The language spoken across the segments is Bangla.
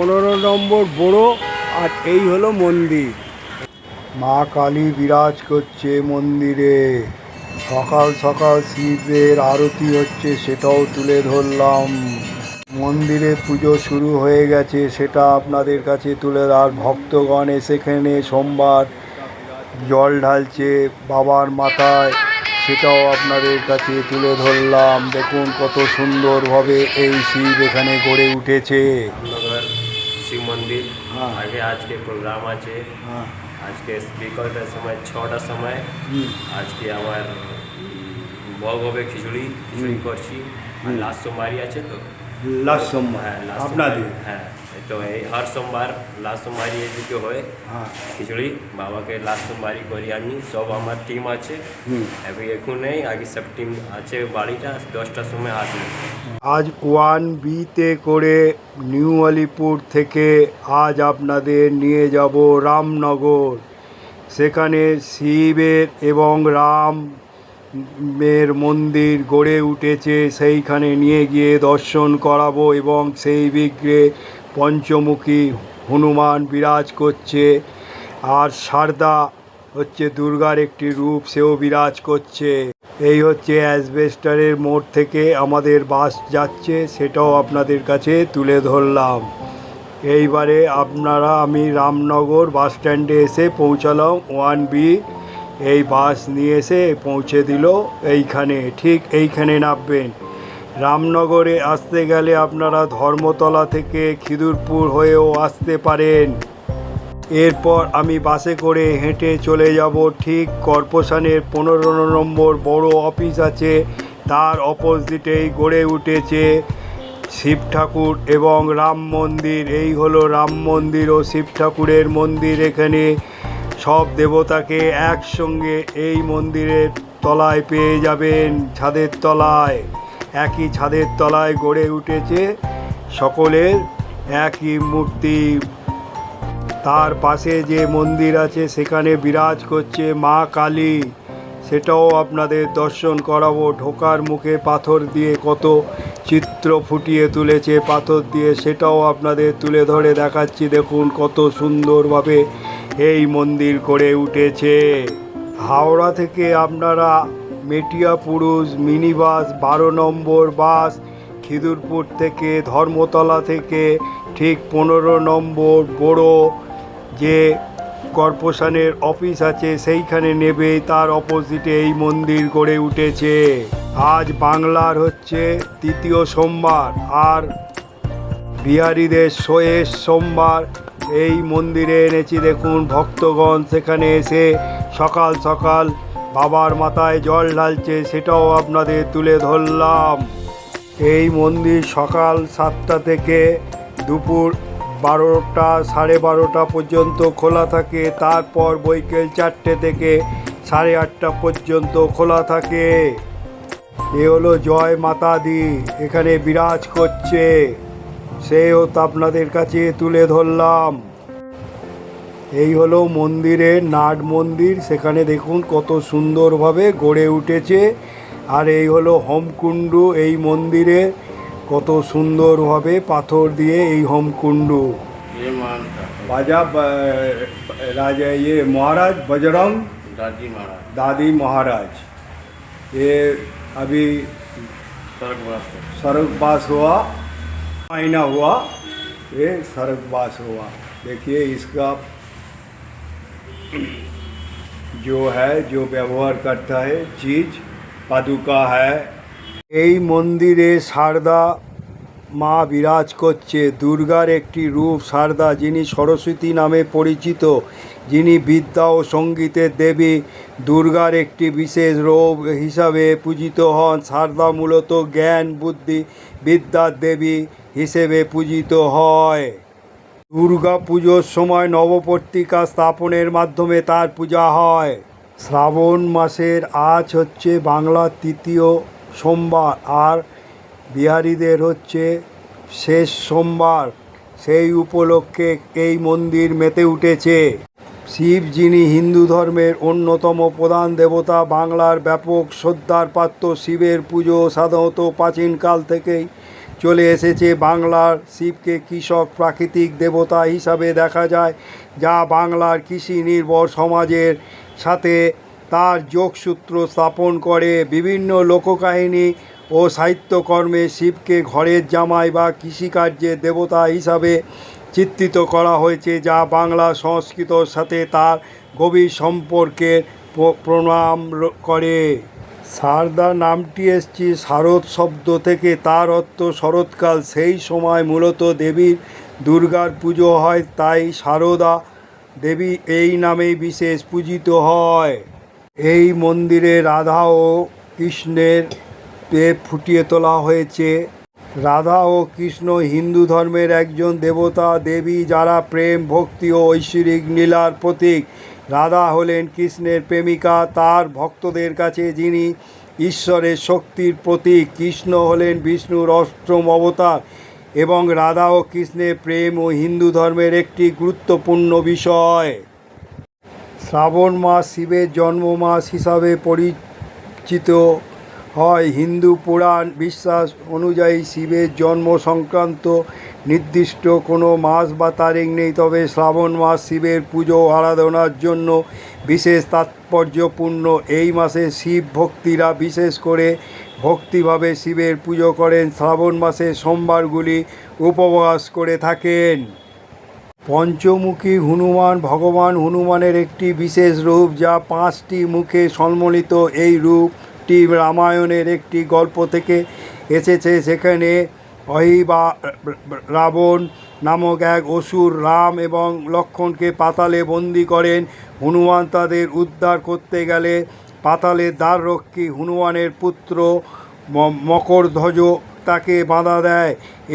পনেরো নম্বর বড়ো, আর এই হলো মন্দির। মা কালী বিরাজ করছে মন্দিরে। সকাল সকাল শিবের আরতি হচ্ছে, সেটাও তুলে ধরলাম। মন্দিরে পুজো শুরু হয়ে গেছে, সেটা আপনাদের কাছে তুলে আর ভক্তগণ সেখানে সোমবার জল ঢালছে বাবার মাথায়, সেটাও আপনাদের কাছে তুলে ধরলাম। দেখুন কত সুন্দরভাবে এই শিব এখানে গড়ে উঠেছে। নগর শিব মন্দির হ্যাঁ। আগে আজকে প্রোগ্রাম আছে হ্যাঁ আজকে স্পিকারটার সময় ছটার সময় হুম। আজকে আমার ভোগ হবে খিচুড়ি খিচুড়ি করছি আর লাস্ট সোমবারই আছে তো লাস্ট সোমবার হ্যাঁ লাস্ট আপনাদের হ্যাঁ তো এই হর সোমবার লাস্ট সোমবারই এদিকে হয় খিচুড়ি বাবাকে লাস্ট সোমবারই করি আমি সব আমার টিম আছে। এখন এখন নেই আগে সব টিম আছে বাড়িটা দশটার সময় আসবে আজ ওয়ান বিতে করে নিউ আলিপুর থেকে আজ আপনাদের নিয়ে যাব রামনগর। সেখানে শিবের এবং রাম এর মন্দির গড়ে উঠেছে সেইখানে নিয়ে গিয়ে দর্শন করাবো এবং সেই বিগ্রে পঞ্চমুখী হনুমান বিরাজ করছে আর সারদা হচ্ছে দুর্গার একটি রূপ, সেও বিরাজ করছে। এই হচ্ছে অ্যাসবেস্টারের মোড় থেকে আমাদের বাস যাচ্ছে, সেটাও আপনাদের কাছে তুলে ধরলাম। এইবারে আপনারা, আমি রামনগর বাস স্ট্যান্ডে এসে পৌঁছালাম, ওয়ান বি, এই বাস নিয়ে এসে পৌঁছে দিল এইখানে, ঠিক এইখানে নামবেন। রামনগরে আসতে গেলে আপনারা ধর্মতলা থেকে খিদুরপুর হয়েও আসতে পারেন। এরপর আমি বাসে করে হেঁটে চলে যাব। ঠিক কর্পোরেশনের পনেরো নম্বর বড় অফিস আছে। তার অপোজিটেই গড়ে উঠেছে শিব ঠাকুর এবং রাম মন্দির। এই হলো রাম মন্দির ও শিব ঠাকুরের মন্দির এখানে। সব দেবতাকে একসঙ্গে এই মন্দিরের তলায় পেয়ে যাবেন ছাদের তলায়। একই ছাদের তলায় গড়ে উঠেছে সকলের একই মূর্তি। তার পাশে যে মন্দির আছে, সেখানে বিরাজ করছে মা কালী। সেটাও আপনাদের দর্শন করাবো। ঢোকার মুখে পাথর দিয়ে কত চিত্র ফুটিয়ে তুলেছে, পাথর দিয়ে সেটাও আপনাদের তুলে ধরে দেখাচ্ছি। দেখুন কত সুন্দরভাবে এই মন্দির করে উঠেছে। হাওড়া থেকে আপনারা মেটিয়া পুরুষ মিনি বাস বারো নম্বর বাস, খিদুরপুর থেকে, ধর্মতলা থেকে, ঠিক পনেরো নম্বর বড় যে কর্পোরেশনের অফিস আছে, সেইখানে নেবে, তার অপোজিটে এই মন্দির গড়ে উঠেছে। আজ বাংলার হচ্ছে তৃতীয় সোমবার, আর বিহারীদের শেষ সোমবার। এই মন্দিরে এনেছি, দেখুন, ভক্তগণ সেখানে এসে সকাল সকাল বাবার মাথায় জল ঢালছে, সেটাও আপনাদের তুলে ধরলাম। এই মন্দির সকাল সাতটা থেকে দুপুর বারোটা, সাড়ে বারোটা পর্যন্ত খোলা থাকে। তারপর বৈকাল চারটে থেকে সাড়ে আটটা পর্যন্ত খোলা থাকে। এ হলো জয় মাতা দি এখানে বিরাজ করছে। সেও তো আপনাদের কাছে তুলে ধরলাম। এই হলো মন্দিরের নাট মন্দির সেখানে দেখুন কত সুন্দরভাবে গড়ে উঠেছে আর এই হলো হোমকুণ্ডু এই মন্দিরে কত সুন্দরভাবে পাথর দিয়ে এই হোমকুণ্ডু ये मानता बाजा राजा ये महाराज बजरंग दादी महाराज दादी महाराज ये अभी स्वर्गवास स्वर्गवास हुआ महीना हुआ ये स्वर्गवास हुआ देखिए इसका जो है जो व्यवहार करता है चीज पादुका है এই মন্দিরে সারদা মা বিরাজ করছে দুর্গার একটি রূপ সারদা যিনি সরস্বতী নামে পরিচিত যিনি বিদ্যা ও সঙ্গীতের দেবী দুর্গার একটি বিশেষ রূপ হিসাবে পূজিত হন সারদা মূলত জ্ঞান বুদ্ধি বিদ্যার দেবী হিসেবে পূজিত হয় দুর্গা পুজোর সময় নবপত্রিকা স্থাপনের মাধ্যমে তার পূজা হয়। শ্রাবণ মাসের আজ হচ্ছে বাংলার তৃতীয় সোমবার আর বিহারীদের হচ্ছে শেষ সোমবার। সেই উপলক্ষে এই মন্দির মেতে উঠেছে। শিব যিনি হিন্দু ধর্মের অন্যতম প্রধান দেবতা, বাংলার ব্যাপক শ্রদ্ধার পাত্র শিবের পুজো সাধারণত প্রাচীনকাল থেকেই চলে এসেছে বাংলার শিবকে কৃষক, প্রাকৃতিক দেবতা হিসাবে দেখা যায়, যা বাংলার কৃষি নির্ভর সমাজের সাথে তার যোগসূত্র স্থাপন করে। বিভিন্ন লোককাহিনী ও সাহিত্যকর্মে শিবকে ঘরের জামাই বা কৃষিকার্যের দেবতা হিসাবে চিত্রিত করা হয়েছে, যা বাংলা সংস্কৃতর সাথে তার গভীর সম্পর্কের প্রণাম করে। শারদা নামটি এসছে শারদ শব্দ থেকে, তার অর্থ শরৎকাল। সেই সময় মূলত দেবীর দুর্গার পুজো হয়, তাই শারদা দেবী এই নামেই বিশেষ পূজিত হয়। এই মন্দিরে রাধা ও কৃষ্ণের পে ফুটিয়ে তোলা হয়েছে। রাধা ও কৃষ্ণ হিন্দু ধর্মের একজন দেবতা, দেবী যারা প্রেম, ভক্তি ও ঐশ্বরিক লীলার প্রতীক। রাধা হলেন কৃষ্ণের প্রেমিকা, তার ভক্তদের কাছে যিনি ঈশ্বরের শক্তির প্রতীক, কৃষ্ণ হলেন বিষ্ণুর অষ্টম অবতার এবং রাধা ও কৃষ্ণের প্রেম ও হিন্দু ধর্মের একটি গুরুত্বপূর্ণ বিষয়। শ্রাবণ মাস শিবের জন্ম মাস হিসাবে পরিচিত হয় হিন্দু পুরাণ বিশ্বাস অনুযায়ী শিবের জন্ম সংক্রান্ত নির্দিষ্ট কোনো মাস বা তারিখ নেই, তবে শ্রাবণ মাস শিবের পুজো আরাধনার জন্য বিশেষ তাৎপর্যপূর্ণ। এই মাসে শিব ভক্তিরা বিশেষ করে ভক্তিভাবে শিবের পুজো করেন। শ্রাবণ মাসে সোমবারগুলি উপবাস করে থাকেন। পঞ্চমুখী হনুমান, ভগবান হনুমানের একটি বিশেষ রূপ যা পাঁচটি মুখে সম্মিলিত এই রূপটি রামায়ণের একটি গল্প থেকে এসেছে সেখানে অহিবা রাবণ নামক এক অসুর রাম এবং লক্ষণকে পাতালে বন্দি করেন। হনুমান তাদের উদ্ধার করতে গেলে পাতালের দ্বাররক্ষী হনুমানের পুত্র মকরধ্বজ তাকে বাধা দেয়।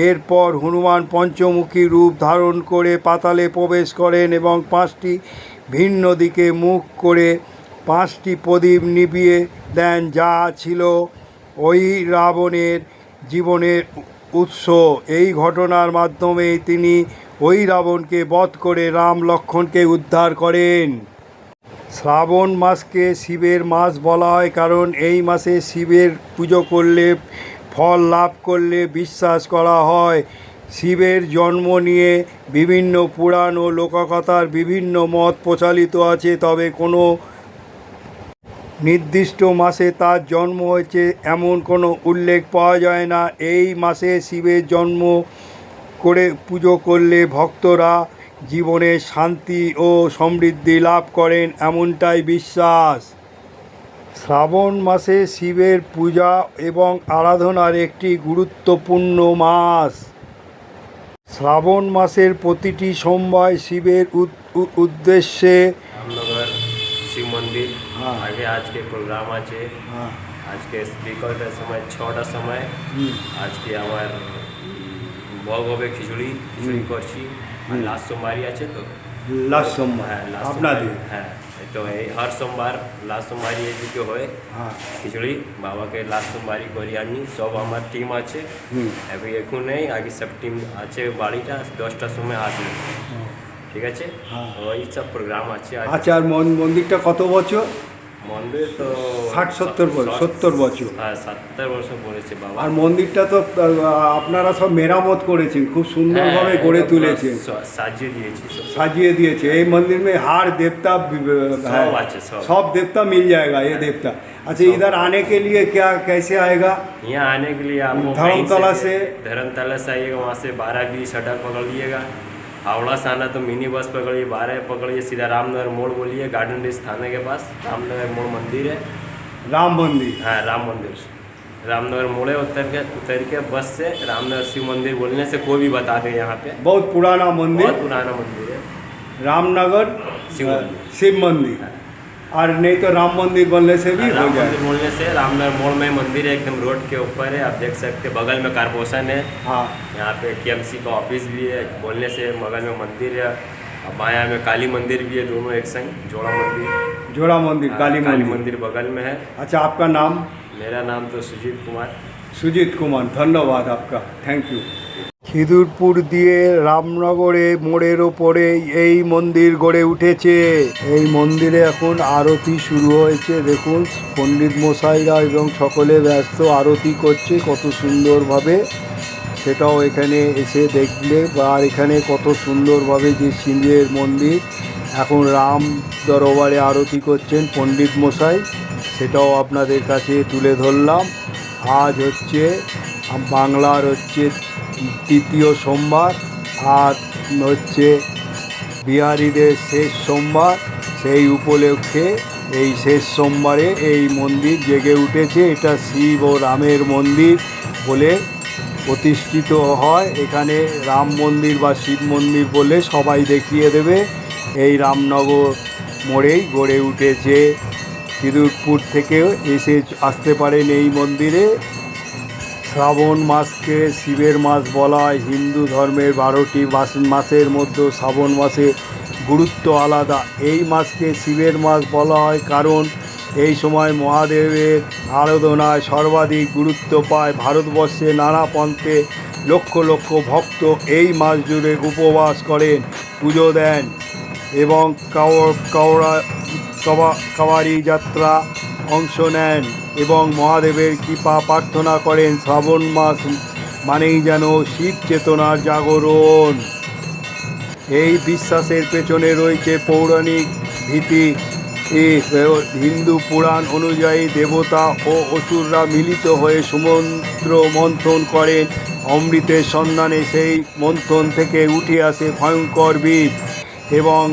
এরপর হনুমান পঞ্চমুখী রূপ ধারণ করে পাতালে প্রবেশ করেন এবং পাঁচটি ভিন্ন দিকে মুখ করে পাঁচটি প্রদীপ নিভিয়ে দেন যা ছিল ওই রাবণের জীবনের উৎস। এই ঘটনার মাধ্যমে তিনি ওই রাবণকে বধ করে রাম লক্ষণকে উদ্ধার করেন। শ্রাবণ মাসকে শিবের মাস বলা হয় কারণ এই মাসে শিবের পুজো করলে, ফল লাভ করলে বিশ্বাস করা হয়। শিবের জন্ম নিয়ে বিভিন্ন পুরাণ ও লোককথার বিভিন্ন মত প্রচালিত আছে, তবে কোনো নির্দিষ্ট মাসে তার জন্ম হয়েছে এমন কোনো উল্লেখ পাওয়া যায় না। এই মাসে শিবের জন্ম করে পুজো করলে ভক্তরা জীবনে শান্তি ও সমৃদ্ধি লাভ করেন এমনটাই বিশ্বাস। শ্রাবণ মাসে শিবের পূজা এবং আরাধনার একটি গুরুত্বপূর্ণ মাস। শ্রাবণ মাসের প্রতিটি সোমবার শিবের উদ- উদ্দেশ্যে শিব মন্দির। হ্যাঁ। আগে আজকে প্রোগ্রাম আছে আজকে বিকালটার সময় ছটার সময় আজকে আমার ভোগ হবে খিচুড়ি খিচুড়ি করছি আর লাস্ট সোমবারই আছে তো লাস্ট সোমবার হ্যাঁ last আপনাদের সোমবার, হ্যাঁ তো এই হর সোমবার লাস্ট সোমবারই এদিকে হয় হ্যাঁ খিচুড়ি বাবাকে লাস্ট সোমবারই করি আমি সব আমার টিম আছে হুম এখন এখন নেই আগে সব টিম আছে বাড়িটা দশটার সময় আসবে ঠিক আছে হ্যাঁ। ওই সব প্রোগ্রাম আছে আজ আচ্ছা আর মন- মন্দিরটা কত বছর মন্দির তো ষাট, সত্তর বছর, ষাট- সত্তর বছর। হ্যাঁ সত্তর বছর বলেছে বাবা আর মন্দিরটা তো আহ, আপনারা সব মেরামত করেছেন খুব সুন্দরভাবে হ্যাঁ, গড়ে এটা তুলেছেন পুরো সা- সাজিয়ে দিয়েছি সব। साजिए दिए छे ये मंदिर में हर देवता भी- है सब अच्छे, सब। सब देवता मिल जाएगा ये देवता अच्छा सब। इधर आने के लिए क्या कैसे आएगा यहाँ आने के लिए आपको धर्मतला कहीं से- धर्मतला से आइएगा वहाँ से बारह बीस सड़क पकड़ लिएगा हावड़ा से आना तो मिनी बस पकड़िए बारह पकड़िए सीधा रामनगर मोड़ बोलिए गार्डन डिस थाने के पास। रामनगर मोड़ मंदिर है। राम मंदिर। हाँ राम मंदिर। रामनगर मोड़े उतर के उतर के बस से रामनगर शिव मंदिर बोलने से कोई भी बता दे यहाँ पे। बहुत पुराना मंदिर। बहुत पुराना मंदिर है। रामनगर शिव मंदिर। शिव मंदिर। और नहीं तो राम मंदिर बनने से भी राम मंदिर बनने से रामनगर मोड़ में मंदिर है एकदम रोड के ऊपर है आप देख सकते हैं बगल में कारपोरेशन है। हाँ। यहाँ पे के का ऑफ़िस भी है बोलने से बगल में मंदिर है और बाया में काली मंदिर भी है दोनों एक संग जोड़ा मंदिर। जोड़ा मंदिर हाँ, काली, काली मंदिर बगल में है। अच्छा आपका नाम? मेरा नाम तो सुजीत कुमार। सुजीत कुमार धन्यवाद आपका थैंक यू। খিদুরপুর দিয়ে রামনগরে মোড়ের ওপরে এই মন্দির গড়ে উঠেছে। এই মন্দিরে এখন আরতি শুরু হয়েছে। দেখুন, পণ্ডিত মশাইরা এবং সকলে ব্যস্ত আরতি করছে, কত সুন্দরভাবে। সেটাও এখানে এসে দেখলে বা এখানে কত সুন্দরভাবে যে শিবের মন্দির। এখন রাম দরবারে আরতি করছেন পণ্ডিত মশাই। সেটাও আপনাদের কাছে তুলে ধরলাম। আজ হচ্ছে, বাংলার হচ্ছে তৃতীয় সোমবার আর হচ্ছে বিহারিদের শেষ সোমবার। সেই উপলক্ষে এই শেষ সোমবারে এই মন্দির জেগে উঠেছে। এটা শিব ও রামের মন্দির বলে প্রতিষ্ঠিত হয়। এখানে রাম মন্দির বা শিব মন্দির বলে সবাই দেখিয়ে দেবে। এই রামনগর মোড়েই গড়ে উঠেছে। সিঁদুরপুর থেকেও এসে আসতে পারেন এই মন্দিরে। শ্রাবণ মাসকে শিবের মাস বলা হয় হিন্দু ধর্মের বারোটি মাস, মাসের মধ্যে শ্রাবণ মাসে গুরুত্ব আলাদা। এই মাসকে শিবের মাস বলা হয় কারণ এই সময় মহাদেবের আরাধনায় সর্বাধিক গুরুত্ব পায় ভারতবর্ষে নানা পন্থে লক্ষ লক্ষ ভক্ত এই মাস জুড়ে উপবাস করেন, পুজো দেন এবং কাওড় কাওড়া কাবা- কাওয়ারি যাত্রা অংশ নেন এবং মহাদেবের কৃপা প্রার্থনা করেন শ্রাবণ মাস মানেই যেন শিব চেতনার জাগরণ। এই বিশ্বাসের পেছনে রয়েছে পৌরাণিক ভীতি। হিন্দু পুরাণ অনুযায়ী দেবতা ও অসুররা মিলিত হয়ে সমুদ্র মন্থন করেন। অমৃতের সন্ধানে সেই মন্থন থেকে উঠে আসে ভয়ঙ্কর বীজ এবং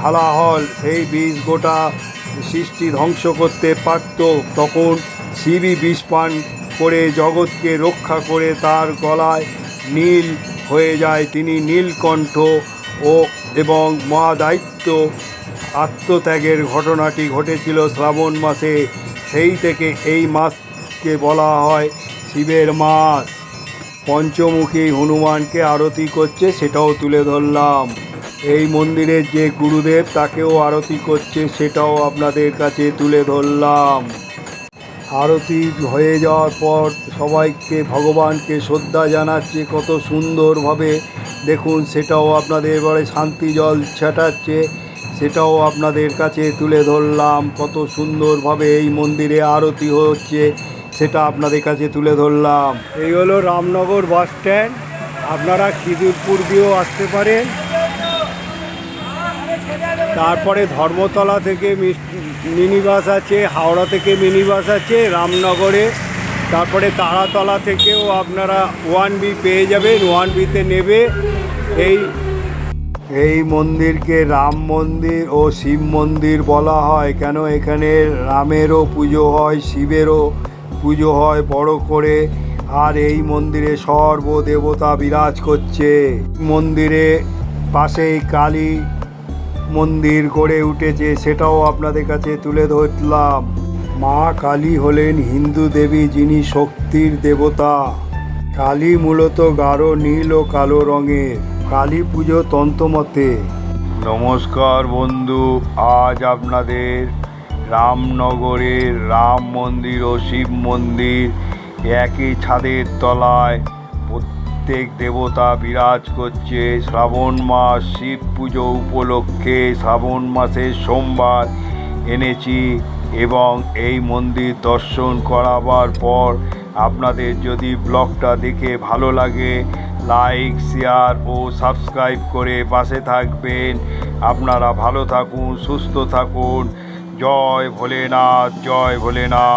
হালাহল। সেই বীজ গোটা সৃষ্টি ধ্বংস করতে পারত তখন শিবই বিষ পান করে জগৎকে রক্ষা করে তার গলায় নীল হয়ে যায়। তিনি নীলকণ্ঠ ও এবং মহাদায়িত্ব আত্মত্যাগের ঘটনাটি ঘটেছিল শ্রাবণ মাসে। সেই থেকে এই মাসকে বলা হয় শিবের মাস। পঞ্চমুখী হনুমানকে আরতি করছে, সেটাও তুলে ধরলাম। এই মন্দিরের যে গুরুদেব তাকেও আরতি করছে, সেটাও আপনাদের কাছে তুলে ধরলাম। আরতি হয়ে যাওয়ার পর সবাইকে ভগবানকে শ্রদ্ধা জানাচ্ছে, কত সুন্দরভাবে। দেখুন, সেটাও আপনাদের এবারে শান্তি জল ছাটাচ্ছে, সেটাও আপনাদের কাছে তুলে ধরলাম, কত সুন্দরভাবে এই মন্দিরে আরতি হচ্ছে, সেটা আপনাদের কাছে তুলে ধরলাম। এই হলো রামনগর বাস স্ট্যান্ড। আপনারা খিদিরপুর দিয়েও আসতে পারেন। তারপরে ধর্মতলা থেকে মিনি বাস আছে, হাওড়া থেকে মিনি বাস আছে, রামনগরে, তারপরে তারাতলা থেকেও আপনারা ওয়ান বি পেয়ে যাবেন, ওয়ান বিতে নেবে। এই এই মন্দিরকে রাম মন্দির ও শিব মন্দির বলা হয়, কেন এখানে রামেরও পুজো হয়, শিবেরও পুজো হয়, বড় করে। আর এই মন্দিরে সর্বদেবতা বিরাজ করছে। মন্দিরে পাশেই কালী মন্দির গড়ে উঠেছে, সেটাও আপনাদের কাছে তুলে ধরলাম। মা কালী হলেন হিন্দু দেবী, যিনি শক্তির দেবতা। কালী মূলত গাঢ়, নীল ও কালো রঙের। কালী পুজো তন্ত্রমতে নমস্কার বন্ধু, আজ আপনাদের রামনগরের রাম মন্দির ও শিব মন্দির একই ছাদের তলায় প্রত্যেক দেবতা বিরাজ করছে। শ্রাবণ মাস, শিব পুজো উপলক্ষে শ্রাবণ মাসের সোমবার এনেছি এবং এই মন্দির দর্শন করাবার পর আপনাদের যদি ব্লগটা দেখে ভালো লাগে, লাইক, শেয়ার ও সাবস্ক্রাইব করে পাশে থাকবেন। আপনারা ভালো থাকুন, সুস্থ থাকুন। জয় ভোলেনাথ জয় ভোলেনাথ।